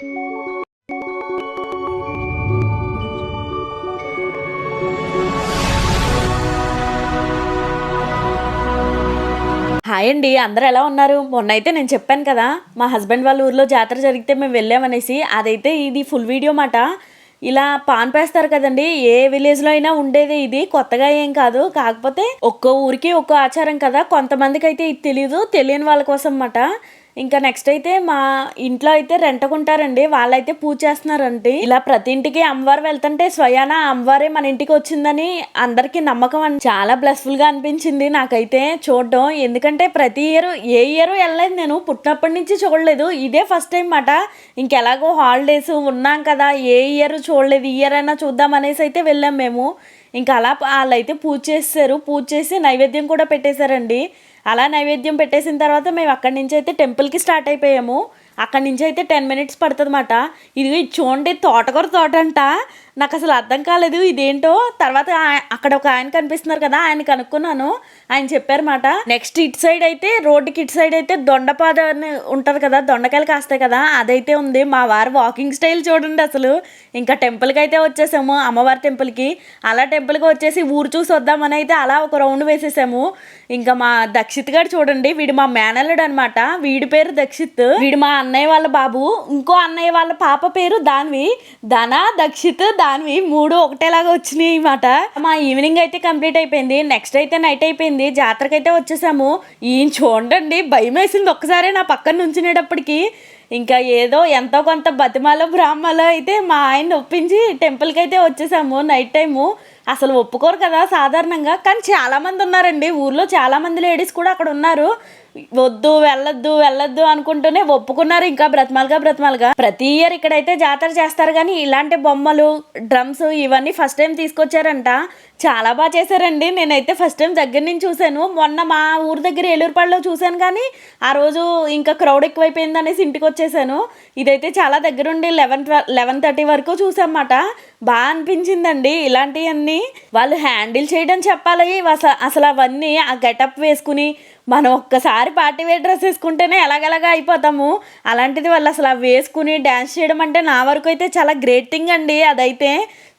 Hi అండి అందరూ ఎలా ఉన్నారు? మొన్న అయితే నేను చెప్పాను కదా మా హస్బెండ్ వాళ్ళ ఊర్లో జాతర జరిగితే మేము వెళ్ళామనేసి అదైతే ఇది ఫుల్ వీడియో మాట. ఇలా పాన్ పేస్తారు కదండి ఏ విలేజ్లో అయినా ఉండేది ఇది కొత్తగా ఏం కాదు. కాకపోతే ఒక్కో ఊరికి ఒక్కో ఆచారం కదా కొంతమందికి అయితే ఇది తెలియదు తెలియని వాళ్ళ కోసం మాట. ఇంకా నెక్స్ట్ అయితే మా ఇంట్లో అయితే రెంటకుంటారండి. వాళ్ళైతే పూజ చేస్తున్నారండి. ఇలా ప్రతి ఇంటికి అమ్మవారు వెళ్తుంటే స్వయాన అమ్మవారే మన ఇంటికి వచ్చిందని అందరికీ నమ్మకం అని చాలా బ్లెస్ఫుల్గా అనిపించింది నాకైతే చూడడం. ఎందుకంటే ప్రతి ఇయర్ ఏ ఇయర్ వెళ్ళలేదు నేను. పుట్టినప్పటి నుంచి చూడలేదు. ఇదే ఫస్ట్ టైం మాట ఇంకెలాగో హాలిడేస్ ఉన్నాం కదా. ఏ ఇయర్ చూడలేదు. ఇయర్ అయినా చూద్దాం అనేసి అయితే వెళ్ళాం మేము. ఇంకా అలా వాళ్ళైతే పూజ చేస్తారు పూజ చేసి నైవేద్యం కూడా పెట్టేశారండి. అలా నైవేద్యం పెట్టేసిన తర్వాత మేము అక్కడి నుంచి అయితే టెంపుల్కి స్టార్ట్ అయిపోయాము. అక్కడి నుంచి అయితే టెన్ మినిట్స్ పడుతుంది ఇది చూడండి తోటకూర తోట అంట నాకు అసలు అర్థం కాలేదు ఇదేంటో. తర్వాత అక్కడ ఒక ఆయన కనిపిస్తున్నారు కదా ఆయన కనుక్కున్నాను. ఆయన చెప్పారన్నమాట. నెక్స్ట్ ఇటు సైడ్ అయితే రోడ్డుకి ఇటు సైడ్ అయితే దొండపాద అని ఉంటుంది కదా దొండకాయలు కాస్తాయి కదా అదైతే ఉంది. మా వారు వాకింగ్ స్టైల్ చూడండి అసలు. ఇంకా టెంపుల్కి అయితే వచ్చేసాము అమ్మవారి టెంపుల్కి అలా టెంపుల్కి వచ్చేసి ఊరు చూసి వద్దామని అయితే అలా ఒక రౌండ్ వేసేసాము. ఇంకా మా దక్షిత్ గారు చూడండి వీడు మా మేనల్లుడు అనమాట వీడి పేరు దక్షిత్. వీడు మా అన్నయ్య వాళ్ళ బాబు ఇంకో అన్నయ్య వాళ్ళ పాప పేరు దాన్వి. ధన దక్షిత్ దాన్వి మూడు ఒకటేలాగా వచ్చినాయి అన్నమాట మా ఈవినింగ్ అయితే కంప్లీట్ అయిపోయింది. నెక్స్ట్ అయితే నైట్ అయిపోయింది. జాతరకైతే అయితే వచ్చేసాము. ఈయన చూడండి భయం వేసింది ఒక్కసారి నా పక్కన నుంచునేటప్పటికి. ఇంకా ఏదో ఎంతో కొంత బతిమాలో బ్రాహ్మలో అయితే మా ఆయన ఒప్పించి టెంపుల్కి అయితే వచ్చేసాము నైట్ టైము అసలు ఒప్పుకోరు కదా సాధారణంగా. కానీ చాలామంది ఉన్నారండి. ఊర్లో చాలామంది లేడీస్ కూడా అక్కడ ఉన్నారు. వద్దు వెళ్ళొద్దు వెళ్ళొద్దు అనుకుంటూనే ఒప్పుకున్నారు ఇంకా బ్రతమాలుగా బ్రతమాలుగా. ప్రతి ఇయర్ ఇక్కడైతే జాతర చేస్తారు కానీ ఇలాంటి బొమ్మలు డ్రమ్స్ ఇవన్నీ ఫస్ట్ టైం తీసుకొచ్చారంట. చాలా బాగా చేశారండి. నేనైతే ఫస్ట్ టైం దగ్గర నుంచి చూశాను. మొన్న మా ఊరు దగ్గర ఏలూరుపాడులో చూశాను కానీ ఆ రోజు ఇంకా క్రౌడ్ ఎక్కువైపోయింది అనేసి ఇంటికి వచ్చేసాను. ఇదైతే చాలా దగ్గరుండి లెవెన్ లెవెన్ థర్టీ వరకు చూసామాట బాగా అనిపించిందండి ఇలాంటివన్నీ వాళ్ళు హ్యాండిల్ చేయడం చెప్పాలి. అసలు అసలు అవన్నీ ఆ గెటప్ వేసుకుని మనం ఒక్కసారి పార్టీ వేర్ డ్రెస్ వేసుకుంటేనే ఎలాగెలాగా అయిపోతాము. అలాంటిది వాళ్ళు అసలు అవి వేసుకుని డ్యాన్స్ చేయడం అంటే నా వరకు అయితే చాలా గ్రేట్ థింగ్ అండి. అదైతే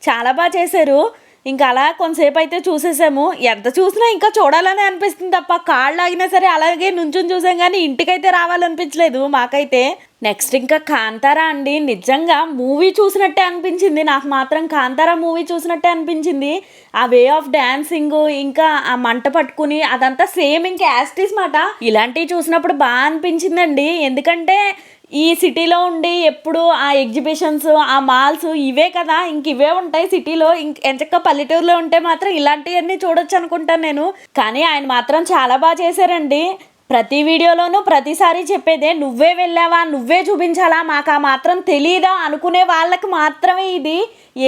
చాలా బాగా చేశారు. ఇంకా అలా కొంతసేపు అయితే చూసేసాము. ఎంత చూసినా ఇంకా చూడాలని అనిపిస్తుంది తప్ప కాళ్ళు ఆగినా సరే అలాగే నుంచుని చూసాం కానీ ఇంటికైతే రావాలనిపించలేదు మాకైతే. నెక్స్ట్ ఇంకా కాంతారా అండి. నిజంగా మూవీ చూసినట్టే అనిపించింది. నాకు మాత్రం కాంతారా మూవీ చూసినట్టే అనిపించింది. ఆ వే ఆఫ్ డాన్సింగ్ ఇంకా ఆ మంట పట్టుకుని అదంతా సేమ్ ఇంకా యాస్టీస్ మాట. ఇలాంటివి చూసినప్పుడు బాగా అనిపించిందండి. ఎందుకంటే ఈ సిటీలో ఉండి ఎప్పుడు ఆ ఎగ్జిబిషన్స్ ఆ మాల్స్ ఇవే కదా ఇంక ఇవే ఉంటాయి సిటీలో. ఇంక ఎంచక్క పల్లెటూరులో ఉంటే మాత్రం ఇలాంటివన్నీ చూడొచ్చు అనుకుంటాను నేను. కానీ ఆయన మాత్రం చాలా బాగా చేశారండి. ప్రతి వీడియోలోనూ ప్రతిసారి చెప్పేదే నువ్వే వెళ్ళావా? నువ్వే చూపించాలా? మాకు ఆ మాత్రం తెలియదా అనుకునే వాళ్ళకి మాత్రమే ఇది.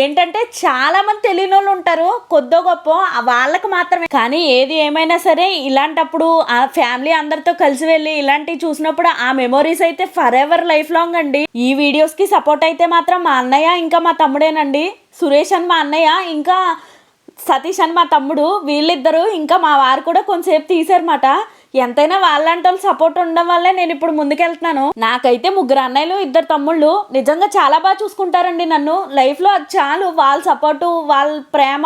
ఏంటంటే చాలా మంది తెలియని వాళ్ళు ఉంటారు కొద్దో గొప్ప వాళ్ళకి మాత్రమే. కానీ ఏది ఏమైనా సరే ఇలాంటప్పుడు ఆ ఫ్యామిలీ అందరితో కలిసి వెళ్ళి ఇలాంటివి చూసినప్పుడు ఆ మెమొరీస్ అయితే ఫర్ ఎవర్ లైఫ్ లాంగ్ అండి. ఈ వీడియోస్కి సపోర్ట్ అయితే మాత్రం మా అన్నయ్య ఇంకా మా తమ్ముడేనండి. సురేష్ అని మా అన్నయ్య ఇంకా సతీష్ అని మా తమ్ముడు వీళ్ళిద్దరూ ఇంకా మా వారు కూడా కొంతసేపు తీసారన్నమాట ఎంతైనా వాళ్ళంటి వాళ్ళు సపోర్ట్ ఉండడం వల్లే నేను ఇప్పుడు ముందుకెళ్తున్నాను. నాకైతే ముగ్గురు అన్నయ్యలు ఇద్దరు తమ్ముళ్ళు నిజంగా చాలా బాగా చూసుకుంటారండి నన్ను. లైఫ్లో అది చాలు. వాళ్ళ సపోర్టు వాళ్ళ ప్రేమ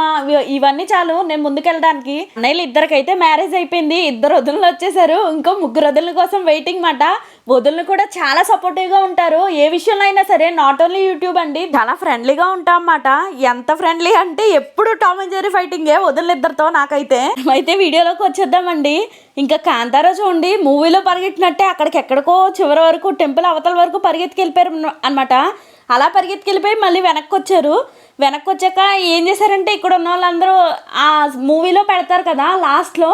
ఇవన్నీ చాలు నేను ముందుకెళ్ళడానికి. అన్నయ్యలు ఇద్దరికైతే మ్యారేజ్ అయిపోయింది. ఇద్దరు వదులు వచ్చేసారు. ఇంకో ముగ్గురు వదుల కోసం వెయిటింగ్ మాట. వదులు కూడా చాలా సపోర్టివ్గా ఉంటారు. ఏ విషయంలో అయినా సరే నాట్ ఓన్లీ యూట్యూబ్ అండి చాలా ఫ్రెండ్లీగా ఉంటామన్నమాట. ఎంత ఫ్రెండ్లీ అంటే ఎప్పుడు టామ్ అండ్ జెరీ ఫైటింగే వదులు ఇద్దరితో నాకైతే. అయితే వీడియోలోకి వచ్చేద్దామండి. ఇంకా కాంతారా చూడండి మూవీలో పరిగెట్టినట్టే అక్కడికి ఎక్కడికో చివరి వరకు టెంపుల్ అవతల వరకు పరిగెత్తుకెళ్ళిపోయారు అనమాట అలా పరిగెత్తుకెళ్ళిపోయి మళ్ళీ వెనక్కి వచ్చారు వెనక్కి వచ్చాక ఏం చేశారంటే ఇక్కడ ఉన్న వాళ్ళందరూ ఆ మూవీలో పెడతారు కదా లాస్ట్లో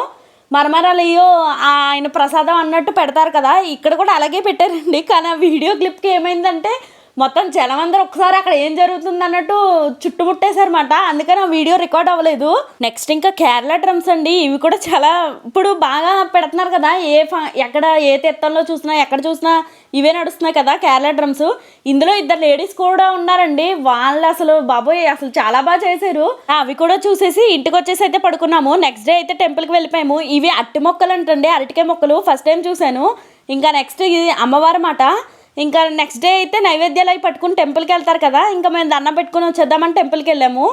మరమరాలయ్యో ఆయన ప్రసాదం అన్నట్టు పెడతారు కదా ఇక్కడ కూడా అలాగే పెట్టారండి. కానీ ఆ వీడియో క్లిప్కి ఏమైందంటే మొత్తం జనం అందరూ ఒకసారి అక్కడ ఏం జరుగుతుంది అన్నట్టు చుట్టుముట్టేశారన్నమాట. అందుకని ఆ వీడియో రికార్డ్ అవ్వలేదు. నెక్స్ట్ ఇంకా కేరళ డ్రమ్స్ అండి. ఇవి కూడా చాలా ఇప్పుడు బాగా పెడుతున్నారు కదా. ఏ ఫ- ఎక్కడ ఏ తీర్థంలో చూసినా ఎక్కడ చూసినా ఇవే నడుస్తున్నాయి కదా కేరళ డ్రమ్స్. ఇందులో ఇద్దరు లేడీస్ కూడా ఉన్నారండి. వాళ్ళు అసలు బాబోయ్ అసలు చాలా బాగా చేశారు. అవి కూడా చూసేసి ఇంటికి వచ్చేసి అయితే పడుకున్నాము. నెక్స్ట్ డే అయితే టెంపుల్కి వెళ్ళిపోయాము. ఇవి అట్టి మొక్కలు అంటండి అరటికాయ మొక్కలు. ఫస్ట్ టైం చూశాను. ఇంకా నెక్స్ట్ ఇది అమ్మవారు మాట. ఇంకా నెక్స్ట్ డే అయితే నైవేద్యాలు అవి పట్టుకుని టెంపుల్కి వెళ్తారు కదా ఇంకా మేము దండం పెట్టుకుని వచ్చేద్దామని టెంపుల్కి వెళ్ళాము.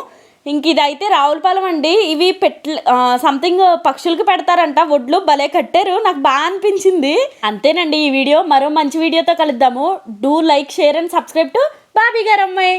ఇంక ఇదైతే రావులపాలెం అండి. ఇవి పెట్ల సంథింగ్ పక్షులకి పెడతారంట ఒడ్లు భలే కట్టారు. నాకు బాగా అనిపించింది. అంతేనండి ఈ వీడియో. మరో మంచి వీడియోతో కలుద్దాము. Do like share and subscribe to Bobby గారు అమ్మాయి.